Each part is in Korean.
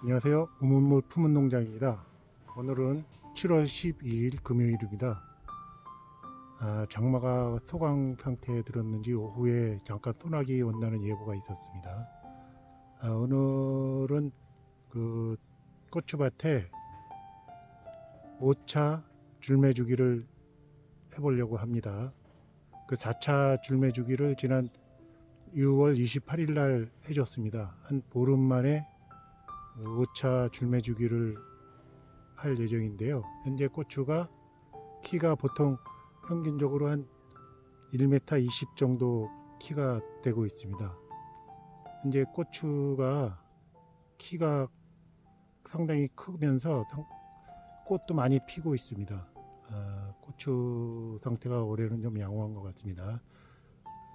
안녕하세요. 우문물 품은 농장입니다. 오늘은 7월 12일 금요일입니다. 아, 장마가 소강 상태에 들었는지 오후에 잠깐 소나기 온다는 예보가 있었습니다. 아, 오늘은 그 고추밭에 5차 줄매주기를 해보려고 합니다. 그 4차 줄매주기를 지난 6월 28일 날 해줬습니다. 한 보름 만에 5차 줄매주기를 할 예정인데요. 현재 고추가 키가 보통 평균적으로 한 1m 20 정도 키가 되고 있습니다. 현재 고추가 키가 상당히 크면서 상- 꽃도 많이 피고 있습니다. 아, 고추 상태가 올해는 좀 양호한 것 같습니다.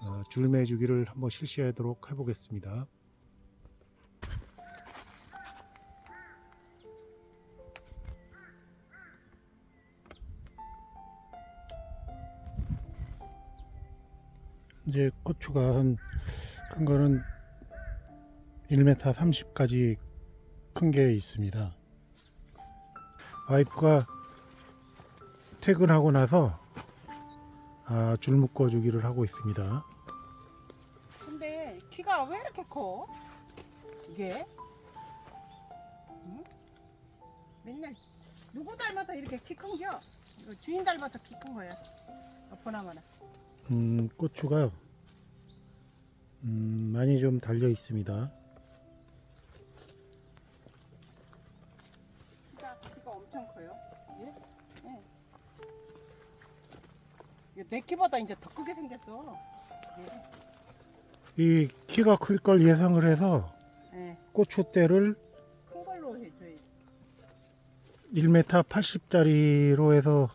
어, 줄매 주기를 한번 실시하도록 해보겠습니다. 이제 고추가 한 큰 거는 1m 30까지 큰 게 있습니다. 와이프가 퇴근하고 나서 아, 줄 묶어 주기를 하고 있습니다. 근데 키가 왜 이렇게 커? 이게? 응? 맨날 누구 닮아서 이렇게 키 큰겨? 주인 닮아서 키 큰 거야. 어, 보나마나. 음, 고추가 음, 많이 좀 달려 있습니다. 키가 엄청 커요. 예? 예. 내 키보다 이제 더 크게 생겼어. 예. 이 키가 클 걸 예상을 해서 예. 고추대를 큰 걸로 해줘야지. 1m 80짜리로 해서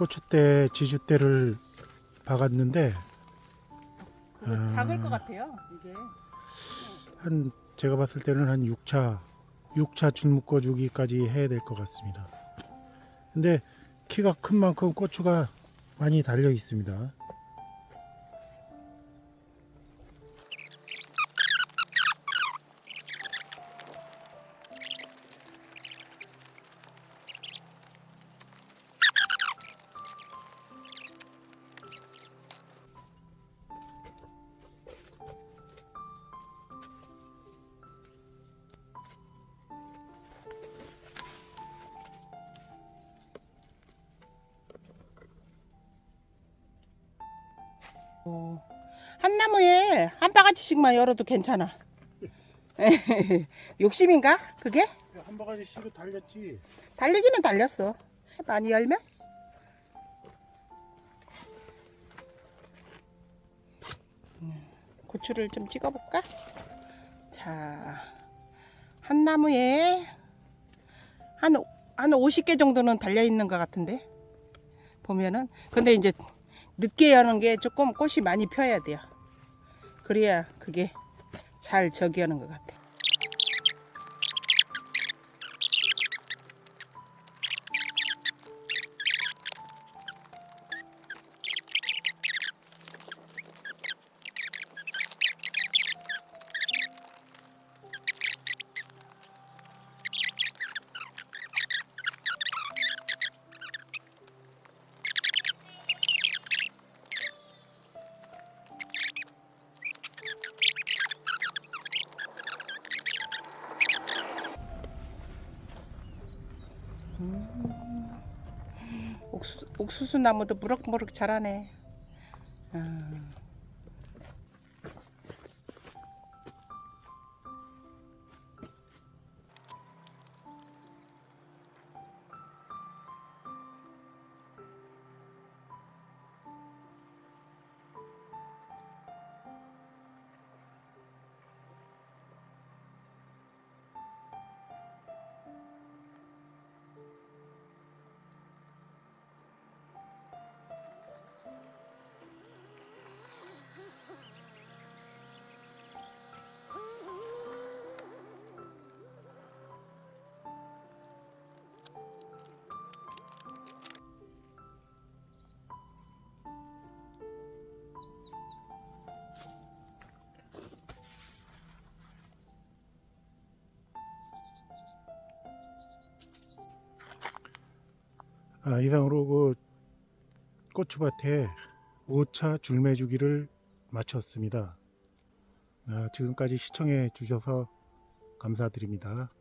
고추대 지주대를 박았는데 그거 아. 작을 것 같아요. 이게. 한 제가 봤을 때는 한 6차 6차 줄 묶어 주기까지 해야 될 것 같습니다. 근데 키가 큰 만큼 고추가 많이 달려 있습니다. 한 나무에 한 바가지씩만 열어도 괜찮아. 욕심인가? 그게? 한 바가지 씨로 달렸지. 달리기는 달렸어. 많이 열면? 음, 고추를 좀 찍어볼까? 자, 한 나무에 한, 오- 한 50개 정도는 달려있는 것 같은데? 보면은. 근데 이제 늦게 여는 게 조금 꽃이 많이 펴야 돼요. 그래야 그게 잘 저기 하는 것 같아. 옥 옥수수 나무도 무럭무럭 자라네. 아. 아, 이상으로 그 고추밭에 5차 줄매주기를 마쳤습니다. 아, 지금까지 시청해 주셔서 감사드립니다.